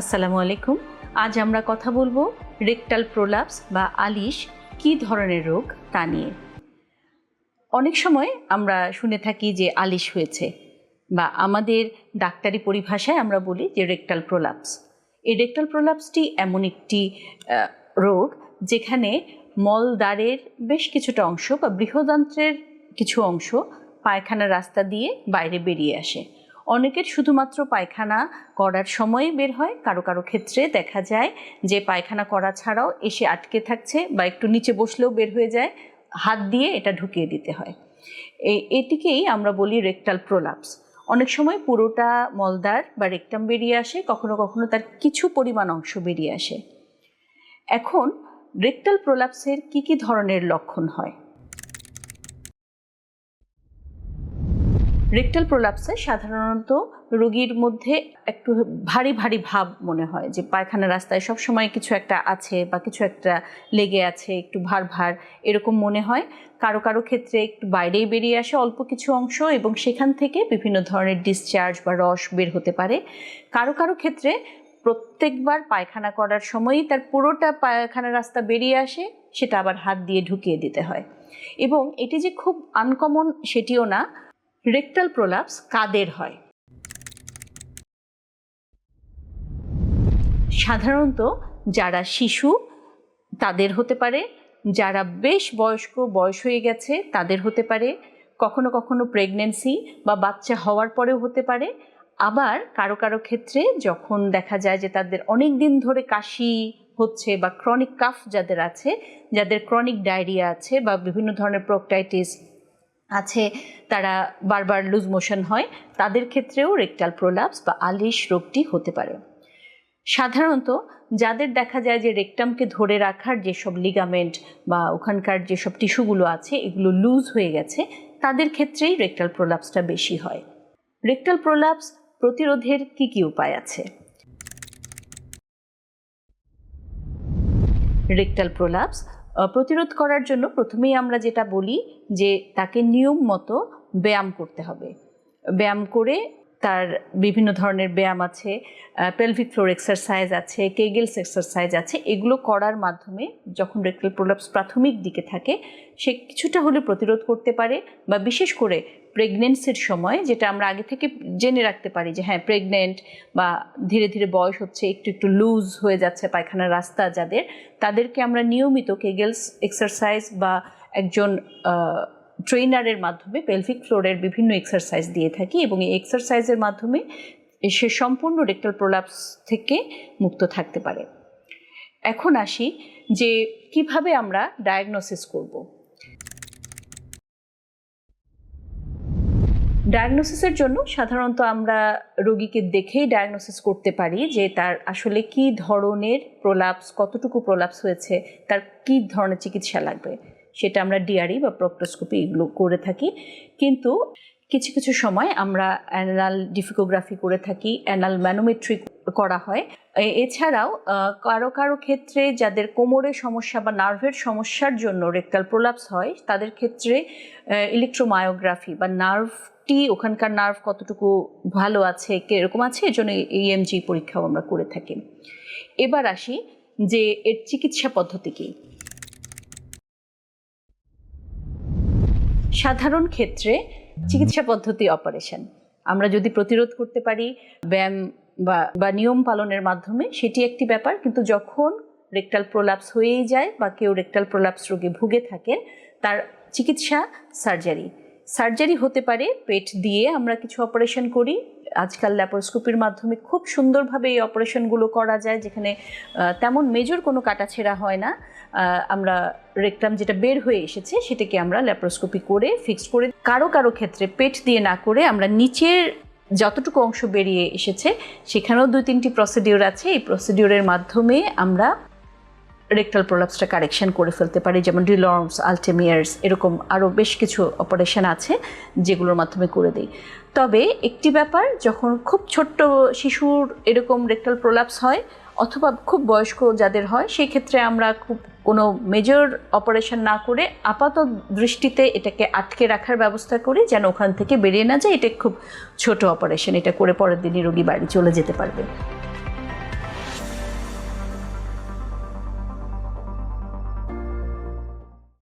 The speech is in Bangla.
আসসালামু আলাইকুম। আজ আমরা কথা বলব রেকটাল প্রোলাপস বা আলিশ কী ধরনের রোগ তা নিয়ে। অনেক সময় আমরা শুনে থাকি যে আলিশ হয়েছে বা আমাদের ডাক্তারি পরিভাষায় আমরা বলি যে রেকটাল প্রোলাপস। এই রেকটাল প্রোলাপসটি এমন একটি রোগ যেখানে মলদ্বারের বেশ কিছুটা অংশ বা বৃহদান্ত্রের কিছু অংশ পায়খানার রাস্তা দিয়ে বাইরে বেরিয়ে আসে। অনেকের শুধুমাত্র পায়খানা করার সময় বের হয়। কারও কারও ক্ষেত্রে দেখা যায় যে পায়খানা করা ছাড়াও এসে আটকে থাকছে বা একটু নিচে বসলেও বের হয়ে যায়। হাত দিয়ে এটা ঢুকিয়ে দিতে হয়। এটিকেই আমরা বলি রেকটাল প্রোলাপস। অনেক সময় পুরোটা মলদার বা রেকটাম বেরিয়ে আসে, কখনো কখনো তার কিছু পরিমাণ অংশ বেরিয়ে আসে। এখন রেকটাল প্রোলাপসের কি কি ধরনের লক্ষণ হয়? রেকটাল প্রোলাপসে সাধারণত রোগীর মধ্যে একটু ভারী ভারী ভাব মনে হয় যে পায়খানা রাস্তায় সব সময় কিছু একটা আছে বা কিছু একটা লেগে আছে, একটু ভার ভার এরকম মনে হয়। কারও কারও ক্ষেত্রে একটু বাইরেই বেরিয়ে আসে অল্প কিছু অংশ এবং সেখান থেকে বিভিন্ন ধরনের ডিসচার্জ বা রস বের হতে পারে। কারও কারও ক্ষেত্রে প্রত্যেকবার পায়খানা করার সময়ই তার পুরোটা পায়খানা রাস্তা বেরিয়ে আসে, সেটা আবার হাত দিয়ে ঢুকিয়ে দিতে হয়। এবং এটি যে খুব আনকমন সেটিও না। রেকটাল প্রোলাপস কাদের হয়? সাধারণত যারা শিশু, তাদের হতে পারে। যারা বেশ বয়স্ক, বয়স হয়ে গেছে, তাদের হতে পারে। কখনো কখনো প্রেগনেন্সি বা বাচ্চা হওয়ার পরেও হতে পারে। আবার কারও কারও ক্ষেত্রে যখন দেখা যায় যে তাদের অনেক দিন ধরে কাশি হচ্ছে বা ক্রনিক কাফ যাদের আছে, যাদের ক্রনিক ডায়রিয়া আছে বা বিভিন্ন ধরনের প্রোকটাইটিস আছে, তারা বারবার লুজ মোশন হয়, তাদের ক্ষেত্রেও রেকটাল প্রোলাপস বা আলিশ রোগটি হতে পারে। সাধারণত যাদের দেখা যায় যে রেকটামকে ধরে রাখার যেসব লিগামেন্ট বা ওখানকার যেসব টিস্যুগুলো আছে, এগুলো লুজ হয়ে গেছে, তাদের ক্ষেত্রেই রেকটাল প্রোলাপসটা বেশি হয়। রেকটাল প্রোলাপস প্রতিরোধের কি কি উপায় আছে? রেকটাল প্রোলাপস প্রতিরোধ করার জন্য প্রথমেই আমরা যেটা বলি যে তাকে নিয়ম মতো ব্যায়াম করতে হবে। ব্যায়াম করে তার বিভিন্ন ধরনের ব্যায়াম আছে পেলভিক ফ্লোর এক্সারসাইজ আছে কেগেলস এক্সারসাইজ আছে, এগুলো করার মাধ্যমে যখন রেকটাল প্রোলাপস প্রাথমিক দিকে থাকে, সে কিছুটা হলে প্রতিরোধ করতে পারে বা বিশেষ করে প্রেগনেন্সির সময়, যেটা আমরা আগে থেকে জেনে রাখতে পারি যে হ্যাঁ প্রেগনেন্ট বা ধীরে ধীরে বয়স হচ্ছে, একটু একটু লুজ হয়ে যাচ্ছে পায়খানার রাস্তা যাদের, তাদেরকে আমরা নিয়মিত কেগেলস এক্সারসাইজ বা একজন ট্রেনারের মাধ্যমে পেলভিক ফ্লোরের বিভিন্ন এক্সারসাইজ দিয়ে থাকি এবং এই এক্সারসাইজের মাধ্যমে সে সম্পূর্ণ রেক্টাল প্রোলাপস থেকে মুক্ত থাকতে পারে। এখন আসি যে কীভাবে আমরা ডায়াগনোসিস করব। ডায়াগনোসিসের জন্য সাধারণত আমরা রোগীকে দেখেই ডায়াগনোসিস করতে পারি যে তার আসলে কি ধরনের প্রলাপস কতটুকু প্রলাপস হয়েছে, তার কি ধরনের চিকিৎসা লাগবে। সেটা আমরা ডিআরই বা প্রক্টোস্কোপি এগুলো করে থাকি। কিন্তু কিছু কিছু সময় আমরা অ্যানাল ডিফিকোগ্রাফি করে থাকি অ্যানাল ম্যানোমেট্রিক করা হয়। এছাড়াও কারও কারও ক্ষেত্রে যাদের কোমরের সমস্যা বা নার্ভের সমস্যার জন্য রেকটাল প্রোলাপস হয়, তাদের ক্ষেত্রে ইলেকট্রোমায়োগ্রাফি বা নার্ভটি ওখানকার নার্ভ কতটুকু ভালো আছে, কীরকম আছে, এজন্য ইএমজি পরীক্ষাও আমরা করে থাকি। এবার আসি যে এর চিকিৎসা পদ্ধতি কী? সাধারণ ক্ষেত্রে চিকিৎসা পদ্ধতি অপারেশন আমরা যদি প্রতিরোধ করতে পারি ব্যায়াম বা বা নিয়ম পালনের মাধ্যমে সেটি একটি ব্যাপার। কিন্তু যখন রেকটাল প্রোলাপস হয়েই যায় বা কেউ রেকটাল প্রোলাপস রোগে ভুগে থাকেন তার চিকিৎসা সার্জারি সার্জারি হতে পারে, পেট দিয়ে আমরা কিছু অপারেশন করি। আজকাল ল্যাপারোস্কোপির মাধ্যমে খুব সুন্দরভাবে এই অপারেশনগুলো করা যায়, যেখানে তেমন মেজর কোনো কাটাছেঁড়া হয় না। আমরা রেকটাম যেটা বের হয়ে এসেছে, সেটাকে আমরা ল্যাপারোস্কোপি করে ফিক্সড করে কারও কারও ক্ষেত্রে পেট দিয়ে না করে আমরা নিচের যতটুকু অংশ বেরিয়ে এসেছে, সেখানেও দুই তিনটি প্রসিডিওর আছে। এই প্রসিডিওরের মাধ্যমে আমরা রেকটাল প্রোলাপসটা কারেকশন করে ফেলতে পারি, যেমন ডিলর্মস আলটেমিয়ার্স এরকম আরও বেশ কিছু অপারেশন আছে যেগুলোর মাধ্যমে করে দিই। তবে একটি ব্যাপার, যখন খুব ছোট্ট শিশুর এরকম রেকটাল প্রোলাপস হয় অথবা খুব বয়স্ক যাদের হয় সেই ক্ষেত্রে আমরা খুব কোনো মেজর অপারেশন না করে আপাত দৃষ্টিতে এটাকে আটকে রাখার ব্যবস্থা করি, যেন ওখান থেকে বেরিয়ে না যায়, এটা খুব ছোট অপারেশন এটা করে পরের দিনই রোগী বাড়ি চলে যেতে পারবে।